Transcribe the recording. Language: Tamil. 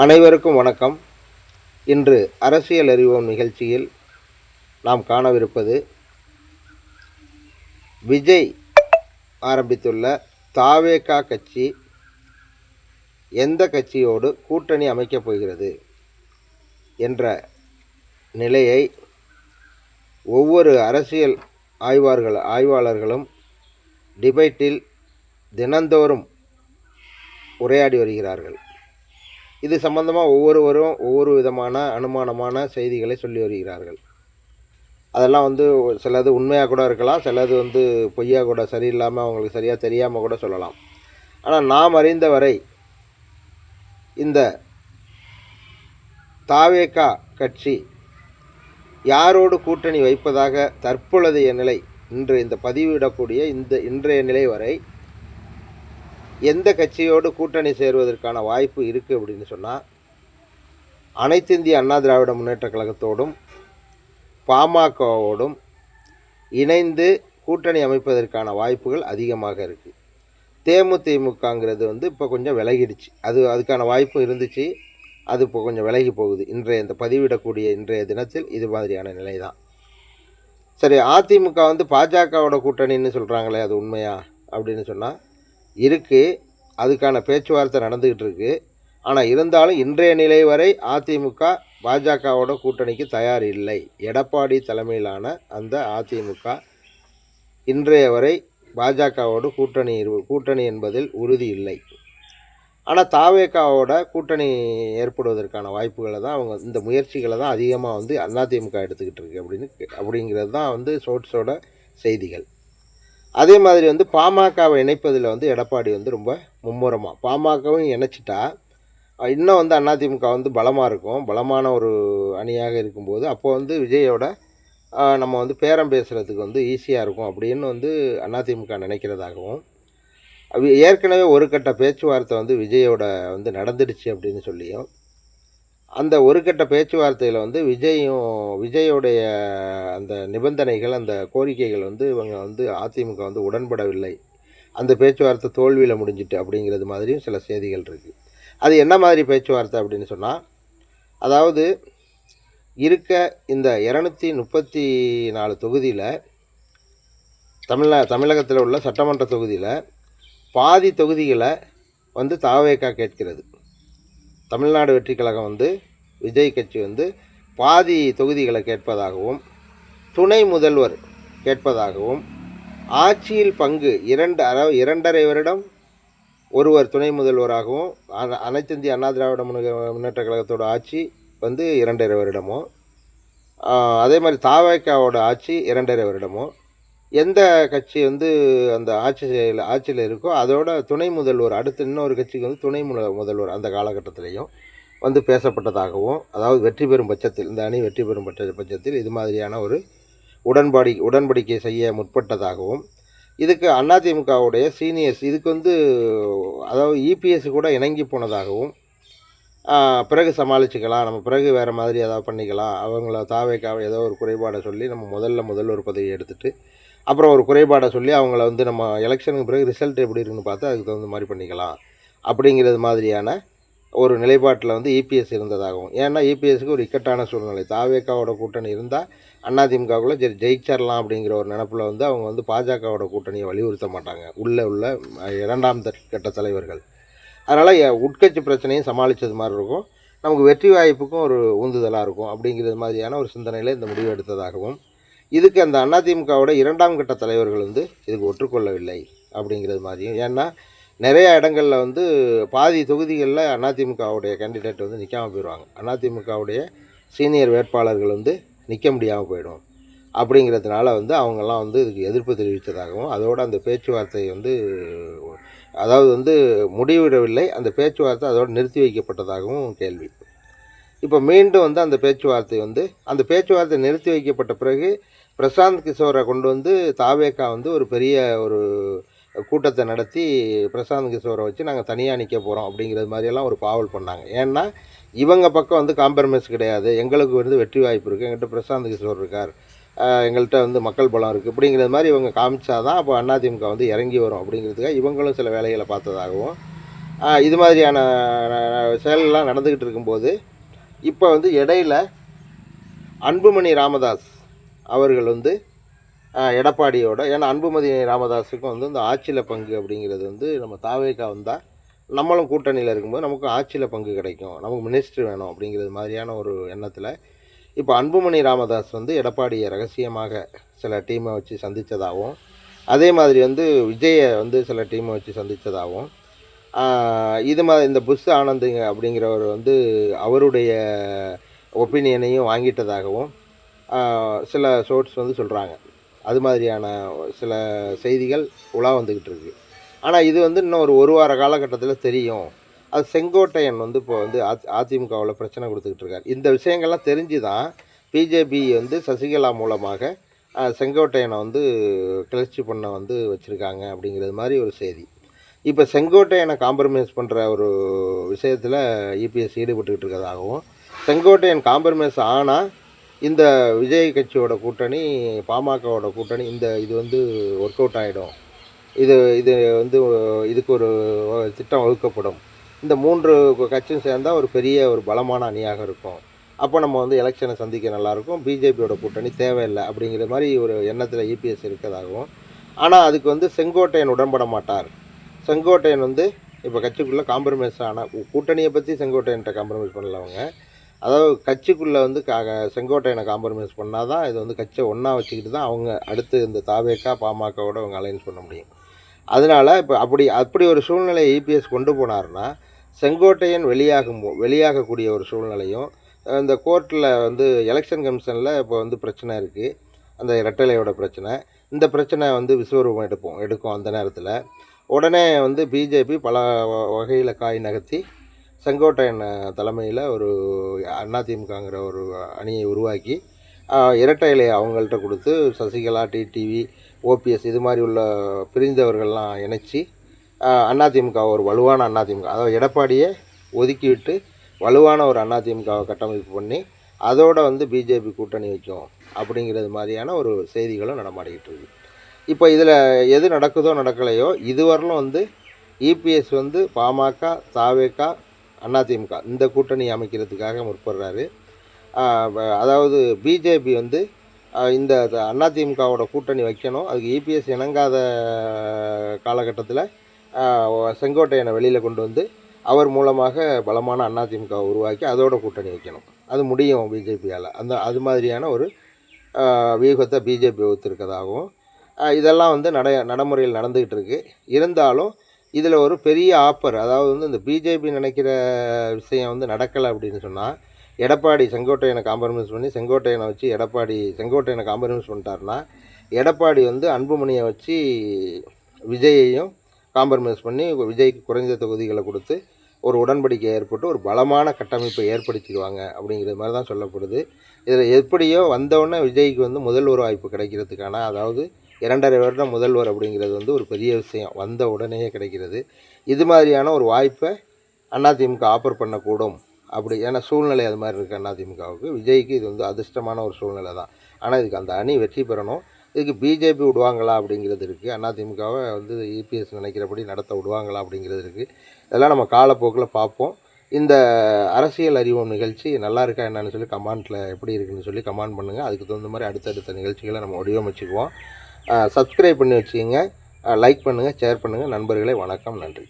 அனைவருக்கும் வணக்கம். இன்று அரசியல் அறிவோம் நிகழ்ச்சியில் நாம் காணவிருப்பது விஜய் ஆரம்பித்துள்ள தாவேகா கட்சி எந்த கட்சியோடு கூட்டணி அமைக்கப் போகிறது என்ற நிலையை ஒவ்வொரு அரசியல் ஆய்வார்கள் ஆய்வாளர்களும் டிபேட்டில் தினந்தோறும் உரையாடி வருகிறார்கள். இது சம்பந்தமாக ஒவ்வொருவரும் ஒவ்வொரு விதமான அனுமானமான செய்திகளை சொல்லி வருகிறார்கள். அதெல்லாம் வந்து சிலது உண்மையாக கூட இருக்கலாம் சிலது வந்து பொய்யாக கூட சரியில்லாமல் அவங்களுக்கு சரியாக தெரியாமல் கூட சொல்லலாம். ஆனால் நாம் அறிந்த வரை இந்த தாவேகா கட்சி யாரோடு கூட்டணி வைப்பதாக தற்பொழுதைய நிலை இன்று இந்த பதிவிடக்கூடிய இந்த இன்றைய நிலை வரை எந்த கட்சியோடு கூட்டணி சேருவதற்கான வாய்ப்பு இருக்குது அப்படின்னு சொன்னால் அனைத்து இந்திய அண்ணா திராவிட முன்னேற்ற கழகத்தோடும் பாமகவோடும் இணைந்து கூட்டணி அமைப்பதற்கான வாய்ப்புகள் அதிகமாக இருக்குது தேமுதிமுகங்கிறது வந்து இப்போ கொஞ்சம் விலகிடுச்சு. அது அதுக்கான வாய்ப்பு இருந்துச்சு. அது இப்போ கொஞ்சம் விலகி போகுது. இன்றைய இந்த பதிவிடக்கூடிய இன்றைய தினத்தில் இது மாதிரியான நிலை தான் சரி அதிமுக வந்து பாஜகவோட கூட்டணின்னு சொல்கிறாங்களே அது உண்மையா அப்படின்னு சொன்னால் இருக்குது அதுக்கான பேச்சுவார்த்தை நடந்துக்கிட்டு இருக்குது ஆனால் இருந்தாலும் இன்றைய நிலை வரை அதிமுக பாஜகவோட கூட்டணிக்கு தயார் இல்லை. எடப்பாடி தலைமையிலான அந்த அதிமுக இன்றைய வரை பாஜகவோடு கூட்டணி கூட்டணி என்பதில் உறுதி இல்லை. ஆனால் தாவேக்காவோட கூட்டணி ஏற்படுவதற்கான வாய்ப்புகளை தான் அவங்க இந்த முயற்சிகளை தான் அதிகமாக வந்து அதிமுக எடுத்துக்கிட்டு இருக்கு அப்படின்னு அப்படிங்கிறது தான் வந்து சோட்ஸோட செய்திகள். அதே மாதிரி வந்து பாமகவை இணைப்பதில் வந்து எடப்பாடி வந்து ரொம்ப மும்முரமாக பாமகவும் இணைச்சிட்டா இன்னும் வந்து அதிமுக வந்து பலமாக இருக்கும். பலமான ஒரு அணியாக இருக்கும்போது அப்போ வந்து விஜயோட நம்ம வந்து பேரம் பேசுகிறதுக்கு வந்து ஈஸியாக இருக்கும் அப்படின்னு வந்து அதிமுக நினைக்கிறதாகவும் ஏற்கனவே ஒரு கட்ட பேச்சுவார்த்தை வந்து விஜயோட வந்து நடந்துடுச்சு அப்படின்னு சொல்லியும் அந்த ஒரு கட்ட பேச்சுவார்த்தையில் வந்து விஜயும் விஜயோடைய அந்த நிபந்தனைகள் அந்த கோரிக்கைகள் வந்து இவங்க வந்து அதிமுக வந்து உடன்படவில்லை. அந்த பேச்சுவார்த்தை தோல்வியில் முடிஞ்சிட்டு அப்படிங்கிறது மாதிரியும் சில செய்திகள் இருக்குது அது என்ன மாதிரி பேச்சுவார்த்தை அப்படின்னு சொன்னால் அதாவது இருக்க இந்த இரநூத்தி முப்பத்தி நாலு தொகுதியில் தமிழ்நா தமிழகத்தில் உள்ள சட்டமன்ற தொகுதியில் பாதி தொகுதிகளை வந்து தாவேக்கா கேட்கிறது. தமிழ்நாடு வெற்றி கழகம் வந்து விஜய் கட்சி வந்து பாதி தொகுதிகளை கேட்பதாகவும் துணை முதல்வர் கேட்பதாகவும் ஆட்சியில் பங்கு இரண்டு அற இரண்டரை வருடம் ஒருவர் துணை முதல்வராகவும் அனைத்திந்திய அண்ணா திராவிட முன்னேற்ற கழகத்தோட ஆட்சி வந்து இரண்டரை வருடமும் அதே மாதிரி தாவேக்காவோட ஆட்சி இரண்டரை வருடமும் எந்த கட்சி வந்து அந்த ஆட்சியில் ஆட்சியில் இருக்கோ அதோட துணை முதல்வர் அடுத்து இன்னொரு கட்சிக்கு வந்து துணை முத- முதல்வர் அந்த காலகட்டத்திலையும் வந்து பேசப்பட்டதாகவும் அதாவது வெற்றி பெறும் பட்சத்தில் இந்த அணி வெற்றி பெறும் பட்ச பட்சத்தில் இது மாதிரியான ஒரு உடன்பாடி உடன்படிக்கை செய்ய முற்பட்டதாகவும் இதுக்கு அதிமுகவுடைய சீனியர்ஸ் இதுக்கு வந்து அதாவது இபிஎஸ் கூட இணங்கி போனதாகவும் பிறகு சமாளிச்சுக்கலாம் நம்ம பிறகு வேறு மாதிரி ஏதாவது பண்ணிக்கலாம் அவங்கள தாவேக்காவை ஏதோ ஒரு குறைபாடை சொல்லி நம்ம முதல்ல முதல்வர் பதவி எடுத்துகிட்டு அப்புறம் ஒரு குறைபாடை சொல்லி அவங்கள வந்து நம்ம எலெக்ஷனுக்கு பிறகு ரிசல்ட் எப்படி இருக்குன்னு பார்த்து அதுக்கு தகுந்த மாதிரி பண்ணிக்கலாம். அப்படிங்கிறது மாதிரியான ஒரு நிலைப்பாட்டில் வந்து இபிஎஸ் இருந்ததாகவும் ஏன்னா இபிஎஸ்க்கு ஒரு இக்கட்டான சூழ்நிலை. தாவேக்காவோட கூட்டணி இருந்தால் அதிமுகவுக்குள்ளே ஜெ ஜெயிச்சிடலாம் அப்படிங்கிற ஒரு நினப்பில் வந்து அவங்க வந்து பாஜகவோட கூட்டணியை வலியுறுத்த மாட்டாங்க. உள்ளே உள்ள இரண்டாம் கட்ட தலைவர்கள். அதனால் உட்கட்சி பிரச்சனையும் சமாளித்தது மாதிரி இருக்கும். நமக்கு வெற்றி வாய்ப்புக்கும் ஒரு உந்துதலாக இருக்கும். அப்படிங்கிறது மாதிரியான ஒரு சிந்தனையில் இந்த முடிவு எடுத்ததாகவும் இதுக்கு அந்த அதிமுகவோட இரண்டாம் கட்ட தலைவர்கள் வந்து இதுக்கு ஒற்றுக்கொள்ளவில்லை அப்படிங்கிறது மாதிரியும். ஏன்னா நிறைய இடங்களில் வந்து பாதி தொகுதிகளில் அதிமுகவுடைய கேண்டிடேட் வந்து நிற்காமல் போயிடுவாங்க அதிமுகவுடைய சீனியர் வேட்பாளர்கள் வந்து நிற்க முடியாமல் போயிடும். அப்படிங்கிறதுனால வந்து அவங்கெல்லாம் வந்து இதுக்கு எதிர்ப்பு தெரிவித்ததாகவும் அதோடு அந்த பேச்சுவார்த்தை வந்து அதாவது வந்து முடிவிடவில்லை. அந்த பேச்சுவார்த்தை அதோடு நிறுத்தி வைக்கப்பட்டதாகவும் கேள்வி. இப்போ மீண்டும் வந்து அந்த பேச்சுவார்த்தை வந்து அந்த பேச்சுவார்த்தை நிறுத்தி வைக்கப்பட்ட பிறகு பிரசாந்த் கிஷோரை கொண்டு வந்து தாவேக்கா வந்து ஒரு பெரிய ஒரு கூட்டத்தை நடத்தி பிரசாந்த் கிஷோரை வச்சு நாங்கள் தனியாக நிற்க போகிறோம் அப்படிங்கிறது மாதிரியெல்லாம் ஒரு பாவல் பண்ணாங்க. ஏன்னா இவங்க பக்கம் வந்து காம்ப்ரமைஸ் கிடையாது. எங்களுக்கு வந்து வெற்றி வாய்ப்பு இருக்குது எங்கள்கிட்ட பிரசாந்த் கிஷோர் இருக்கார். எங்கள்கிட்ட வந்து மக்கள் பலம் இருக்குது அப்படிங்கிறது மாதிரி இவங்க காமிச்சாதான் அப்போ அதிமுக வந்து இறங்கி வரும் அப்படிங்கிறதுக்காக இவங்களும் சில வேலைகளை பார்த்ததாகவும் இது மாதிரியான செயல்கள்லாம் நடந்துக்கிட்டு இருக்கும்போது இப்போ வந்து இடையில அன்புமணி ராமதாஸ் அவர்கள் வந்து எடப்பாடியோட ஏன்னா அன்புமணி ராமதாஸுக்கும் வந்து இந்த ஆட்சியில் பங்கு அப்படிங்கிறது வந்து நம்ம தாவேக்கா வந்தால் நம்மளும் கூட்டணியில் இருக்கும்போது நமக்கு ஆட்சியில் பங்கு கிடைக்கும். நமக்கு மினிஸ்டர் வேணும் அப்படிங்கிறது மாதிரியான ஒரு எண்ணத்தில் இப்போ அன்புமணி ராமதாஸ் வந்து எடப்பாடியை ரகசியமாக சில டீமை வச்சு சந்தித்ததாகவும் அதே மாதிரி வந்து விஜயை வந்து சில டீமை வச்சு சந்தித்ததாகவும் இது மாதிரி இந்த புஷ் ஆனந்துங்க அப்படிங்கிறவர் வந்து அவருடைய ஒப்பீனியனையும் வாங்கிட்டதாகவும் சில சோர்ஸ் வந்து சொல்கிறாங்க அது மாதிரியான சில செய்திகள் உலா வந்துக்கிட்டு இருக்கு. ஆனால் இது வந்து இன்னும் ஒரு ஒரு வார காலகட்டத்தில் தெரியும். அது செங்கோட்டையன் வந்து இப்போ வந்து அதிமுகவில் பிரச்சனை கொடுத்துக்கிட்டு இருக்காரு. இந்த விஷயங்கள்லாம் தெரிஞ்சு தான் பிஜேபி வந்து சசிகலா மூலமாக செங்கோட்டையனை வந்து கிளர்ச்சி பண்ண வந்து வச்சுருக்காங்க அப்படிங்கிறது மாதிரி ஒரு செய்தி. இப்போ செங்கோட்டையனை காம்ப்ரமைஸ் பண்ணுற ஒரு விஷயத்தில் இபிஎஸ் ஈடுபட்டுக்கிட்டு இருக்கிறதாகவும் செங்கோட்டையன் காம்ப்ரமைஸ் ஆனால் இந்த விஜய் கட்சியோட கூட்டணி பாமகவோட கூட்டணி இந்த இது வந்து ஒர்க் அவுட் ஆகிடும் இது இது வந்து இதுக்கு ஒரு திட்டம் வகுக்கப்படும். இந்த மூன்று கட்சியும் சேர்ந்தால் ஒரு பெரிய ஒரு பலமான அணியாக இருக்கும். அப்போ நம்ம வந்து எலெக்ஷனை சந்திக்க நல்லாயிருக்கும் பிஜேபியோட கூட்டணி தேவையில்லை அப்படிங்கிற மாதிரி ஒரு எண்ணத்தில் இபிஎஸ் இருக்கிறதாகவும் ஆனால் அதுக்கு வந்து செங்கோட்டையன் உடன்பட மாட்டார். செங்கோட்டையன் வந்து இப்போ கட்சிக்குள்ளே காம்ப்ரமைஸ் ஆன கூட்டணியை பற்றி செங்கோட்டையன்ட்ட காம்ப்ரமைஸ் பண்ணல அவங்க. அதாவது கட்சிக்குள்ளே வந்து கா செங்கோட்டையனை காம்ப்ரமைஸ் பண்ணால் தான் இது வந்து கட்சியை ஒன்றா வச்சுக்கிட்டு தான் அவங்க அடுத்து இந்த தாவேக்கா பாமகவோட அவங்க அலைன்ஸ் பண்ண முடியும். அதனால் இப்போ அப்படி அப்படி ஒரு சூழ்நிலையை இபிஎஸ் கொண்டு போனாருன்னா செங்கோட்டையன் வெளியாகும் வெளியாகக்கூடிய ஒரு சூழ்நிலையும் இந்த கோர்ட்டில் வந்து எலெக்ஷன் கமிஷனில் இப்போ வந்து பிரச்சனை இருக்குது அந்த இரட்டலையோட பிரச்சனை. இந்த பிரச்சனை வந்து விஸ்வரூபம் எடுப்போம் எடுக்கும் அந்த நேரத்தில். உடனே வந்து பிஜேபி பல வகையில் காய் நகர்த்தி செங்கோட்டையன் தலைமையில் ஒரு அதிமுகங்கிற ஒரு அணியை உருவாக்கி இரட்டை இலையை அவங்கள்ட்ட கொடுத்து சசிகலா டிடிவி ஓபிஎஸ் இது மாதிரி உள்ள பிரிந்தவர்கள்லாம் இணைச்சி அதிமுக ஒரு வலுவான அதிமுக அதாவது எடப்பாடியை ஒதுக்கிவிட்டு வலுவான ஒரு அதிமுகவை கட்டமைப்பு பண்ணி அதோட வந்து பிஜேபி கூட்டணி வைக்கும் அப்படிங்கிறது மாதிரியான ஒரு செய்திகளும் நடமாடிக்கிட்டு இருக்கு. இப்போ இதில் எது நடக்குதோ நடக்கலையோ இதுவரையிலும் வந்து இபிஎஸ் வந்து பாமக தாவேக்கா அதிமுக. இந்த கூட்டணி அமைக்கிறதுக்காக முற்படுறாரு. அதாவது பிஜேபி வந்து இந்த அதிமுகவோட கூட்டணி வைக்கணும். அதுக்கு இபிஎஸ் இணங்காத காலகட்டத்தில் செங்கோட்டையனை வெளியில் கொண்டு வந்து அவர் மூலமாக பலமான அதிமுகவை உருவாக்கி அதோட கூட்டணி வைக்கணும். அது முடியும் பிஜேபியால். அந்த அது மாதிரியான ஒரு வியூகத்தை பிஜேபி வகுத்திருக்கதாகவும் இதெல்லாம் வந்து நட நடைமுறையில் நடந்துக்கிட்டு இருக்குது இருந்தாலும் இதில் ஒரு பெரிய ஆப்பர் அதாவது வந்து இந்த பிஜேபி நினைக்கிற விஷயம் வந்து நடக்கலை அப்படின்னு சொன்னால் எடப்பாடி செங்கோட்டையனை காம்ப்ரமைஸ் பண்ணி செங்கோட்டையனை வச்சு எடப்பாடி செங்கோட்டையனை காம்ப்ரமைஸ் பண்ணிட்டாருன்னா எடப்பாடி வந்து அன்புமணியை வச்சு விஜயையும் காம்ப்ரமைஸ் பண்ணி விஜய்க்கு குறைந்த தொகுதிகளை கொடுத்து ஒரு உடன்படிக்கை ஏற்பட்டு ஒரு பலமான கட்டமைப்பை ஏற்படுத்திடுவாங்க அப்படிங்கிற மாதிரி தான் சொல்லப்படுது. இதில் எப்படியோ வந்தவுடனே விஜய்க்கு வந்து முதல்வர் வாய்ப்பு கிடைக்கிறதுக்கான அதாவது இரண்டரை வருடம் முதல்வர் அப்படிங்கிறது வந்து ஒரு பெரிய விஷயம். வந்த உடனேயே கிடைக்கிறது. இது மாதிரியான ஒரு வாய்ப்பை அதிமுக ஆஃபர் பண்ணக்கூடும். அப்படி ஏன்னா சூழ்நிலை அது மாதிரி இருக்குது அதிமுகவுக்கு. விஜய்க்கு இது வந்து அதிர்ஷ்டமான ஒரு சூழ்நிலை தான். ஆனால் இதுக்கு அந்த அணி வெற்றி பெறணும். இதுக்கு பிஜேபி விடுவாங்களா அப்படிங்கிறது இருக்குது அதிமுகவை வந்து இபிஎஸ் நினைக்கிறபடி நடத்த விடுவாங்களா அப்படிங்கிறது இருக்குது இதெல்லாம் நம்ம காலப்போக்கில் பார்ப்போம். இந்த அரசியல் அறிவோம் நிகழ்ச்சி நல்லா இருக்கா என்னன்னு சொல்லி கமெண்ட்டில் எப்படி இருக்குன்னு சொல்லி கமெண்ட் பண்ணுங்கள் அதுக்கு தகுந்த மாதிரி அடுத்தடுத்த நிகழ்ச்சிகளை நம்ம வடிவமைச்சுக்குவோம். சப்ஸ்கிரைப் பண்ணி வச்சுக்கோங்க. லைக் பண்ணுங்கள் ஷேர் பண்ணுங்கள் நண்பர்களே வணக்கம் நன்றி.